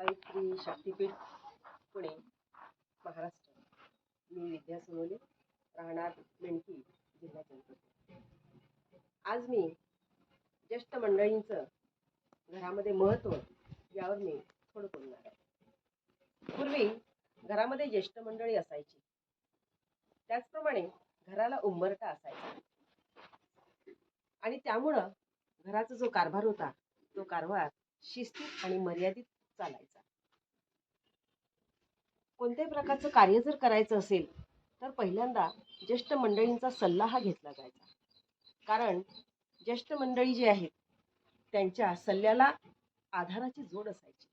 सावित्री शक्तीपीठ पुणे महाराष्ट्र. मी विद्या सोनवणे राहणार मेणकी जिल्हा चंद्रपूर आज मी ज्येष्ठ मंडळींचं घरामध्ये महत्त्व यावर मी थोडं बोलणार आहे. पूर्वी घरामध्ये ज्येष्ठ मंडळी असायची. त्याचप्रमाणे घराला उंबरटा असायचा. आणि त्यामुळं घराचा जो कारभार होता तो कारभार शिस्तीत आणि मर्यादित चालायचा. कोणत्याही प्रकारचं कार्य जर करायचं असेल तर पहिल्यांदा ज्येष्ठ मंडळींचा सल्ला हा घेतला जायचा. कारण ज्येष्ठ मंडळी जी आहेत त्यांच्या सल्ल्याला आधाराची जोड असायची.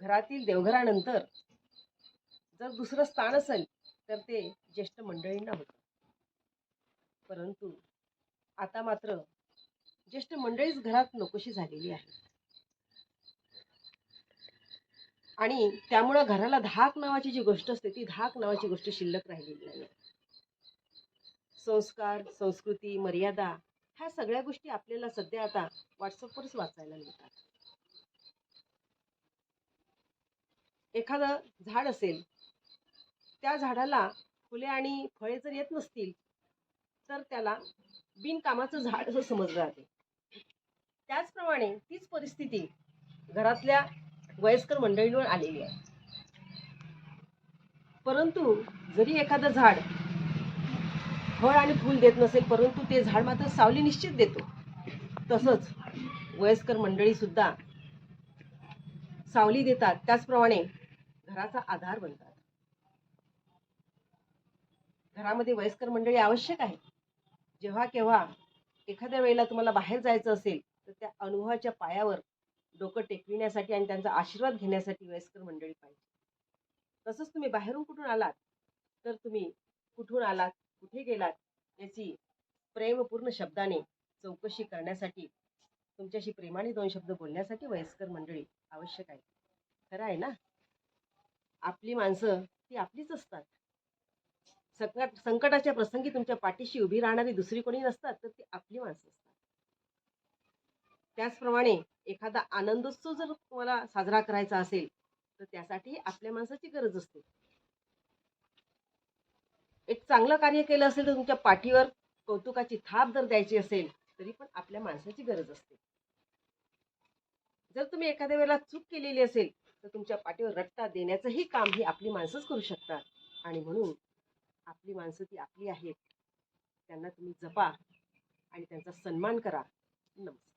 घरातील देवघरानंतर जर दुसरं स्थान असेल तर ते ज्येष्ठ मंडळींना होतं. परंतु आता मात्र ज्येष्ठ मंडळीच घरात नकोशी झालेली आहे आणि त्यामुळं घराला धाक नावाची जी गोष्ट असते ती धाक नावाची गोष्ट शिल्लक राहिलेली नाही संस्कार संस्कृती मर्यादा ह्या सगळ्या गोष्टी आपल्याला सध्या आता व्हॉट्सअपवरच वाचायला मिळतात. एखादं झाड असेल त्या झाडाला फुले आणि फळे जर येत नसतील तर त्याला बिनकामाचं झाड असं समजलं जाते. त्याचप्रमाणे तीच परिस्थिती घरातल्या वयस्कर मंडळींवर आलेली आहे. परंतु जरी एखादं झाड फळ आणि फूल देत नसेल परंतु ते झाड मात्र सावली निश्चित देतो. तसंच वयस्कर मंडळी सुद्धा सावली देतात. त्याचप्रमाणे घराचा आधार बनतात. घरामध्ये वयस्कर मंडळी आवश्यक आहे. जेव्हा केव्हा एखाद्या वेळेला तुम्हाला बाहेर जायचं असेल तर त्या अनुभवाच्या पायावर डोकं टेकविण्यासाठी आणि त्यांचा आशीर्वाद घेण्यासाठी वयस्कर मंडळी पाहिजे. तसंच तुम्ही बाहेरून कुठून आलात तर तुम्ही कुठून आलात कुठे गेलात याची प्रेमपूर्ण शब्दाने चौकशी करण्यासाठी तुमच्याशी प्रेमाने दोन शब्द बोलण्यासाठी वयस्कर मंडळी आवश्यक आहे खरं आहे ना? आपली माणसं ती आपलीच असतात. संकट संकटाच्या प्रसंगी तुमच्या पाठीशी उभी राहणारी दुसरी कोणी नसतात तर ती आपली माणसं असतात. त्याचप्रमाणे एखादा आनंदोत्सव जर तुम्हाला साजरा करायचा असेल तर त्यासाठी आपल्या माणसाची गरज असते. एक चांगलं कार्य केलं असेल तर तुमच्या पाठीवर कौतुकाची थाप जर द्यायची असेल तरी पण आपल्या माणसाची गरज असते. जर तुम्ही एखाद्या वेळेला चूक केलेली असेल तर तुमच्या पाठीवर रट्टा देण्याचंही काम ही आपली माणसंच करू शकतात. आणि म्हणून आपली माणसं ती आपली आहेत. त्यांना तुम्ही जपा आणि त्यांचा सन्मान करा. नमस्कार.